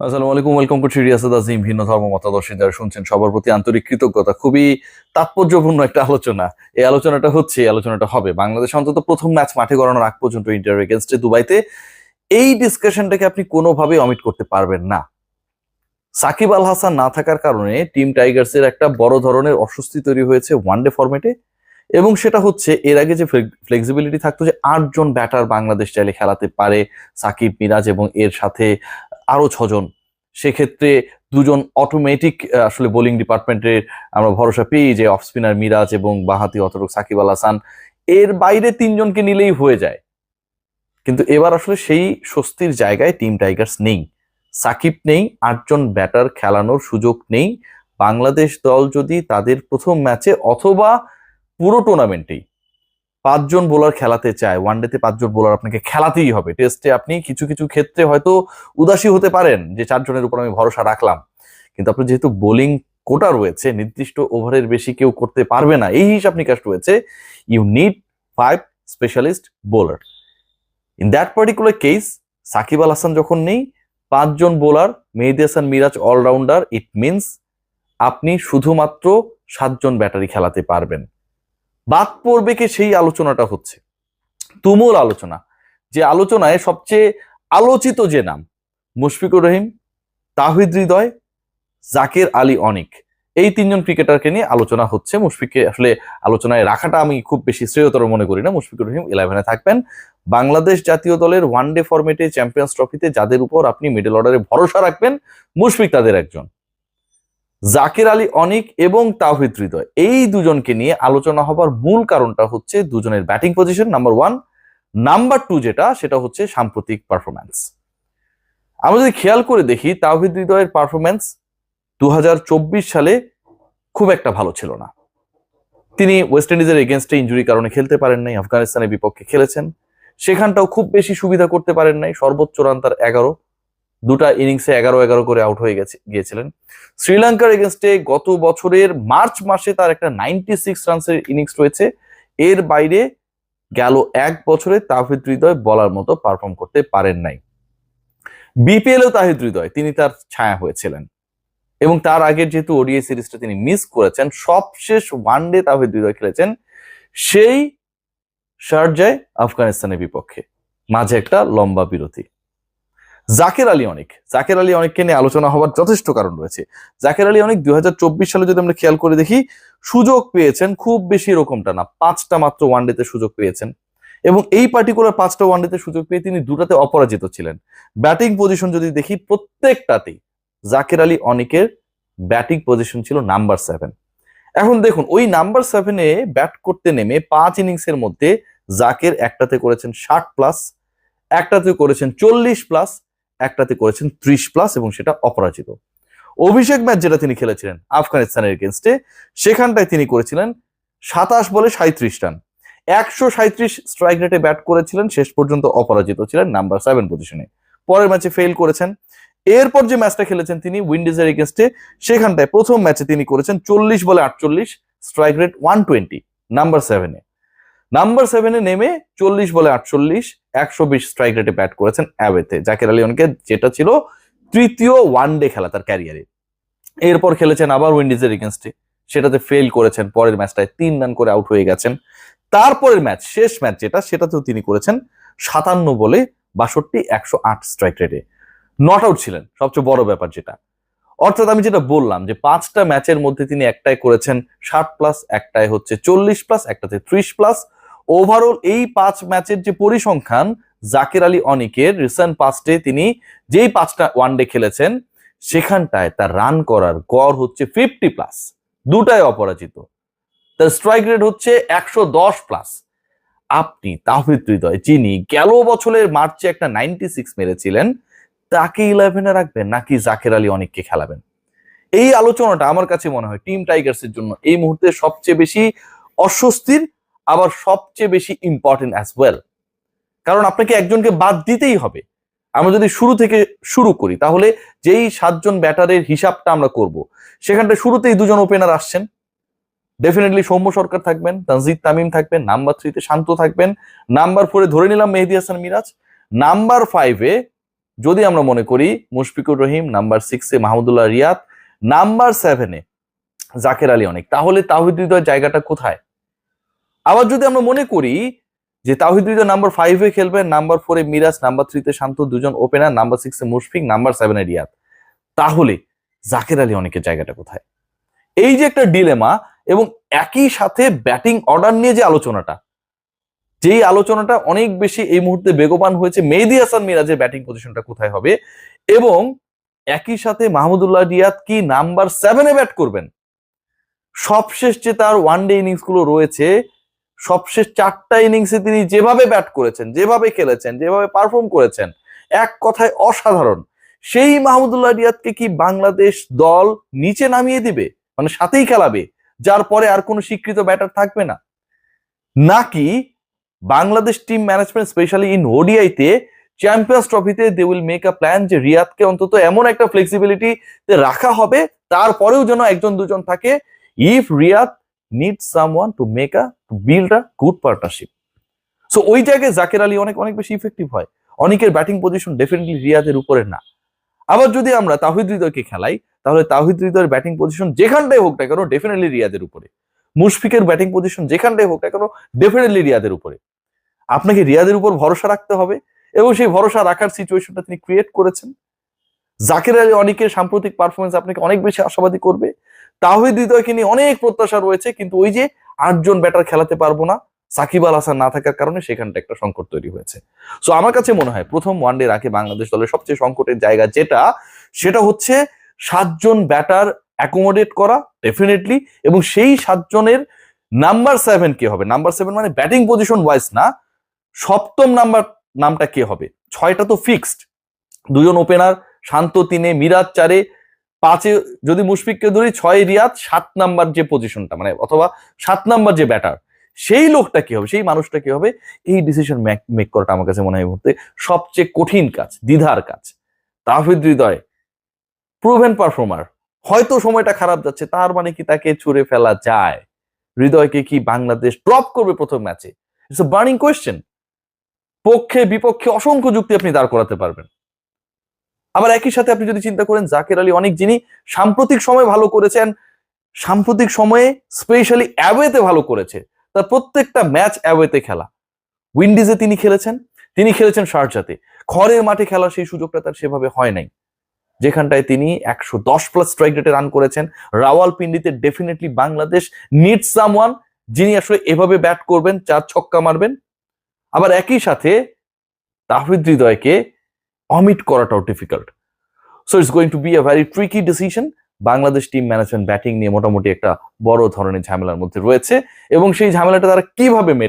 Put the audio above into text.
আসসালামু আলাইকুম welcome to Riasad আজিম ভিন্ন ধর্ম মতাদর্শী যারা শুনছেন, সবার প্রতি আন্তরিক কৃতজ্ঞতা। খুবই তাৎপর্যপূর্ণ একটা আলোচনা। এই আলোচনাটা হচ্ছে, এই আলোচনাটা হবে। বাংলাদেশ অন্তত প্রথম ম্যাচ মাঠে গড়ানোর আগ পর্যন্ত ইন্টার এগেনস্টে দুবাইতে। এই ডিসকাশনটাকে আপনি কোনোভাবে অমিট করতে পারবেন না। সাকিব আল হাসান না থাকার কারণে টিম টাইগার্সের একটা বড় ধরনের অস্বস্তি তৈরি হয়েছে ওয়ানডে ফরম্যাটে এবং সেটা হচ্ছে, এর আগে যে ফ্লেক্সিবিলিটি থাকতো যে আটজন ব্যাটার বাংলাদেশ চাইলে খেলাতে পারে সাকিব, মিরাজ এবং এর সাথে আরও ছজন। সেক্ষেত্রে দুজন অটোমেটিক আসলে বোলিং ডিপার্টমেন্টের আমরা ভরসা পেয়ে যে অফ স্পিনার মিরাজ এবং বাহাতি অতরক সাকিব আল হাসান, এর বাইরে তিনজনকে নিলেই হয়ে যায়। কিন্তু এবার আসলে সেই স্বস্তির জায়গায় টিম টাইগার্স নেই। সাকিব নেই, আটজন ব্যাটার খেলানোর সুযোগ নেই। বাংলাদেশ দল যদি তাদের প্রথম ম্যাচে অথবা পুরো টুর্নামেন্টেই পাঁচজন বোলার খেলাতে চায়। ওয়ানডেতে পাঁচজন বোলার আপনাকে খেলাতেই হবে। টেস্টে আপনি কিছু কিছু ক্ষেত্রে হয়তো উদাসী হতে পারেন যে চারজনের উপর আমি ভরসা রাখলাম। কিন্তু আপনার যেহেতু বোলিং কোটা রয়েছে, নির্দিষ্ট ওভারের বেশি কেউ করতে পারবে না। এই হিসাব নিকাশ রয়েছে you need five specialist bowler in that particular case Shakib Al Hasan যখন নেই, পাঁচজন bowler Mehedi Hasan Miraz allrounder it means আপনি শুধুমাত্র সাতজন ব্যাটারি খেলাতে পারবেন। বাদ পড়বে কি সেই আলোচনাটা হচ্ছে। তুমুল আলোচনা, যে আলোচনায় সবচেয়ে আলোচিত যে নাম, মুশফিকুর রহিম, তাহিদ হৃদয়, জাকের আলী অনিক। এই তিনজন ক্রিকেটারকে নিয়ে আলোচনা হচ্ছে। মুশফিককে আসলে আলোচনায় রাখাটা আমি খুব বেশি শ্রেয়তর মনে করি না। মুশফিকুর রহিম ইলেভেনে থাকবেন। বাংলাদেশ জাতীয় দলের ওয়ানডে ফরম্যাটে চ্যাম্পিয়ন্স ট্রফিতে যাদের উপর আপনি মিডল অর্ডারে ভরসা রাখবেন, মুশফিক তাদের একজন। জাকির আলী অনিক এবং তাওহিদ হৃদয়। এই দুজনকে নিয়ে আলোচনা হবার মূল কারণটা হচ্ছে দুজনের batting position number one number two যেটা, সেটা হচ্ছে সাম্প্রতিক পারফরম্যান্স আমরা যদি খেয়াল করে দেখি, তাওহিদ হৃদয়ের পারফরম্যান্স দু হাজার চব্বিশ সালে খুব একটা ভালো ছিল না। তিনি ওয়েস্ট ইন্ডিজের এগেনস্টে ইঞ্জুরি কারণে খেলতে পারেন নাই, আফগানিস্তানের বিপক্ষে খেলেছেন। সেখানটাও খুব বেশি সুবিধা করতে পারেন নাই, সর্বোচ্চ রান তার এগারো। দুটা ইনিংসে এগারো এগারো করে আউট হয়ে গেছে, গিয়েছিলেন। শ্রীলঙ্কার এগেনস্টে গত বছরের মার্চ মাসে তার একটা নাইনটি সিক্স রানসের ইনিংস রয়েছে। এর বাইরে গেল এক বছরে তাহিদ হৃদয় বলার মতো পারফর্ম করতে পারেন নাই। বিপিএলও তাহিদ হৃদয়, তিনি তার ছায়া হয়েছিলেন। এবং তার আগের যেহেতু ওডিআই সিরিজটা তিনি মিস করেছেন, সবশেষ ওয়ান ডে তাহিদ হৃদয় খেলেছেন, সেই শারজায় আফগানিস্তানের বিপক্ষে। মাঝে একটা লম্বা বিরতি। জাকের আলী অনেক। জাকের আলী অনেককে নিয়ে আলোচনা হওয়ার যথেষ্ট কারণ রয়েছে। জাকের আলী অনেক দুই হাজার চব্বিশ সালে যদি আমরা খেয়াল করে দেখি, সুযোগ পেয়েছেন খুব বেশি এরকমটা না, পাঁচটা মাত্র ওয়ানডেতে সুযোগ পেয়েছেন। এবং এই পার্টিকুলার পাঁচটা ওয়ানডেতে সুযোগ পেয়ে তিনি দুটাতে অপরাজিত ছিলেন। ব্যাটিং পজিশন যদি দেখি, প্রত্যেকটাতেই জাকের আলী অনেকের ব্যাটিং পজিশন ছিল নাম্বার সেভেন এখন দেখুন, ওই নাম্বার সেভেনে ব্যাট করতে নেমে পাঁচ ইনিংসের মধ্যে জাকের একটাতে করেছেন ষাট প্লাস একটাতে করেছেন চল্লিশ প্লাস একটাতে করেছেন ত্রিশ প্লাস এবং সেটা অপরাজিত। অভিষেক ম্যাচ যেটা তিনি খেলেছিলেন আফগানিস্তানের এগেনস্টে সেখানটায় তিনি করেছিলেন সাতাশ বলে সাঁত্রিশ রান একশো সাঁত্রিশ স্ট্রাইক রেটে ব্যাট করেছিলেন, শেষ পর্যন্ত অপরাজিত ছিলেন নাম্বার সেভেন পজিশনে পরের ম্যাচে ফেল করেছেন। এরপর যে ম্যাচটা খেলেছেন তিনি উইন্ডিজের এগেনস্টে সেখানটায় প্রথম ম্যাচে তিনি করেছেন চল্লিশ বলে আটচল্লিশ strike rate one twenty number সেভেনে নাম্বার সেভেনে নেমে চল্লিশ বলে আটচল্লিশ, একশো বিশ স্ট্রাইক রেটে ব্যাট করেছেন অ্যাওয়েতে জাকির আলী অনকে যেটা ছিল তৃতীয় ওয়ান ডে খেলা তার ক্যারিয়ারে এরপর খেলেছেন আবার উইন্ডিজের এগেনস্টে সেটাতে ফেল করেছেন, পরের ম্যাচটায় তিন রান করে আউট হয়ে গেছেন। তারপরের ম্যাচ শেষ ম্যাচ যেটা, সেটাতেও তিনি করেছেন সাতান্ন বলে বাষট্টি, একশো আট স্ট্রাইক রেটে নট আউট ছিলেন, সবচেয়ে বড় ব্যাপার যেটা। অর্থাৎ আমি যেটা বললাম যে পাঁচটা ম্যাচের মধ্যে তিনি একটাই করেছেন ষাট প্লাস একটাই হচ্ছে চল্লিশ প্লাস একটাতে ত্রিশ প্লাস ওভারঅল এই পাঁচ ম্যাচের যে পরিসংখ্যান, জাকির আলী অনিকের রিসেন্ট পাস্টে তিনি যেই পাঁচটা ওয়ানডে খেলেছেন, সেখানটায় তার রান করার গড় হচ্ছে ফিফটি প্লাস দুটাই অপরাজিত। তার স্ট্রাইক রেট হচ্ছে একশো দশ প্লাস আপনি তাহিদ হৃদয়, যিনি গেল বছরের মার্চে একটা নাইনটি সিক্স মেরেছিলেন, তাকে ইলেভেনে রাখবেন নাকি জাকের আলী অনেককে খেলাবেন? এই আলোচনাটা আমার কাছে মনে হয় টিম টাইগার্সের জন্য এই মুহূর্তে সবচেয়ে বেশি অস্বস্তির আবার সবচেয়ে বেশি ইম্পর্টেন্ট অ্যাজ ওয়েল কারণ আপনাকে একজনকে বাদ দিতেই হবে। আমরা যদি শুরু থেকে শুরু করি, তাহলে যেই সাতজন ব্যাটারের হিসাবটা আমরা করব, সেখানটা শুরুতেই দুজন ওপেনার আসছেন। ডেফিনেটলি সৌম্য সরকার থাকবেন, তানজিদ তামিম থাকবেন, নাম্বার থ্রিতে শান্ত থাকবেন। নাম্বার ফোরে ধরে নিলাম মেহেদি হাসান মিরাজ। নাম্বার ফাইভে যদি আমরা মনে করি, মুশফিকুর রহিম, নাম্বার সিক্সে মাহমুদুল্লাহ রিয়াদ, নাম্বার সেভেনে জাকের আলী অনেক। তাহলে তাহিদ হৃদয় জায়গাটা কোথায়? আবার যদি আমরা মনে করি যে তাহিদ হৃদয় নাম্বার ফাইভে খেলবেন নাম্বার ফোরে মিরাজ, নাম্বার থ্রিতে শান্ত দুজন ওপেনার নাম্বার সিক্সে মুশফিক, নাম্বার সেভেনে রিয়াদ। তাহলে জাকের আলী অনেকের জায়গাটা কোথায়? এই যে একটা ডিলেমা এবং একই সাথে ব্যাটিং অর্ডার নিয়ে যে আলোচনাটা, যেই আলোচনাটা অনেক বেশি এই মুহূর্তে বেগবান হয়েছে মেহেদি হাসান মিরাজের ব্যাটিং পজিশনটা কোথায় হবে এবং একই সাথে মাহমুদুল্লাহ রিয়াদ কি নাম্বার সেভেনে ব্যাট করবেন? সবশেষ যে তার ওয়ান ডে ইনিংসগুলো রয়েছে সবশেষ চারটা ইনিংসে তিনি যেভাবে ব্যাট করেছেন, যেভাবে খেলেছেন, যেভাবে পারফর্ম করেছেন, এক কথায় অসাধারণ। সেই মাহমুদুল্লাহ রিয়াদকে কি বাংলাদেশ দল নিচে নামিয়ে দিবে? মানে সাথেই খেলাবে, যার পরে আর কোনো স্বীকৃত ব্যাটার থাকবে না? নাকি Bangladesh team management specially in ওডিআইতে champions ট্রফিতে they will make a plan যে রিয়াদকে অন্তত এমন একটা ফ্লেক্সিবিলিটি রাখা হবে, তারপরেও যেন একজন দুজন থাকে। If Riyad need someone to make a build a good partnership so ওই জায়গায় জাকের আলী অনেক অনেক বেশি ইফেক্টিভ হয়। অনেকের ব্যাটিং পজিশন ডেফিনেটলি রিয়াদের উপরে না। আবার যদি আমরা তাহিদ হৃদয়কে খেলাই, তাহলে তাহিদ হৃদয়ের ব্যাটিং পজিশন যেখানটাই হোক না কেন ডেফিনেটলি রিয়াদের উপরে। মুশফিকের ব্যাটিং পজিশন যেখানটাই হোক না কেন ডেফিনেটলি রিয়াদের উপরে। আপনাকে রিয়াদের উপর ভরসা রাখতে হবে এবং সেই ভরসা রাখার সিচুয়েশনটা তিনি ক্রিয়েট করেছেন। জাকির আলী অনেকের সাম্প্রতিক পারফরমেন্স আপনাকে অনেক বেশি আশাবাদী করবে। তাহিদ হৃদয়কে নিয়ে অনেক প্রত্যাশা রয়েছে, কিন্তু ওই যে আটজন ব্যাটার খেলাতে পারব না, সাকিব আল হাসান না থাকার কারণে সেখানটা একটা সংকট তৈরি হয়েছে। সো আমার কাছে মনে হয় প্রথম ওয়ানডে রাখে বাংলাদেশ দলের সবচেয়ে সংকটের জায়গা যেটা, সেটা হচ্ছে সাতজন ব্যাটার অ্যাকোমোডেট করা ডেফিনেটলি এবং সেই সাতজনের নাম্বার সেভেন কে হবে। নাম্বার সেভেন মানে ব্যাটিং পজিশন ওয়াইজ না, সপ্তম নাম্বার নামটা কে হবে? ছয়টা তো ফিক্সড দুজন ওপেনার শান্ত তিনে, মিরাজ চারে পাঁচে যদি মুশফিককে ধরি, ছয় রিয়াদ, সাত নাম্বার যে পজিশনটা মানে অথবা সাত নাম্বার যে ব্যাটার সেই লোকটা কি হবে? সেই মানুষটা কি হবে? এই ডিসিশন মেক করাটা আমার কাছে মনে হয় মুহূর্তে সবচেয়ে কঠিন কাজ, দ্বিধার কাজ। তাহিদ হৃদয় প্রুভেন পারফর্মার হয়তো সময়টা খারাপ যাচ্ছে, তার মানে কি তাকে ছুড়ে ফেলা যায়? হৃদয়কে কি বাংলাদেশ ড্রপ করবে প্রথম ম্যাচে ইটস বার্নিং কোয়েশ্চেন পক্ষে বিপক্ষে অসংখ্য যুক্তি আপনি দাঁড় করাতে পারবেন। আবার একই সাথে আপনি যদি চিন্তা করেন, জাকের আলী অনেক যিনি সাম্প্রতিক সময় ভালো করেছেন, সাম্প্রতিক সময়ে স্পেশালি অ্যাওয়েতে ভালো করেছে। তার প্রত্যেকটা ম্যাচ অ্যাওয়েতে খেলা। উইন্ডিজে তিনি খেলেছেন তিনি খেলেছেন শারজাতে খড়ের মাঠে খেলার সেই সুযোগটা তার সেভাবে হয় নাই। যেখানটায় তিনি একশো দশ প্লাস স্ট্রাইক রেটে রান করেছেন। রাওয়াল পিন্ডিতে ডেফিনেটলি বাংলাদেশ নিড সামওয়ান যিনি আসলে এভাবে ব্যাট করবেন, চার ছক্কা মারবেন। আবার একই সাথে তাহিদ হৃদয়কে অমিট করাটাও difficult so it's going to be a very tricky decision Bangladesh team management batting নিয়ে মোটামুটি একটা বড় ধরনের ঝামেলার মধ্যে রয়েছে এবং সেই ঝামেলাটা তারা কীভাবে মেট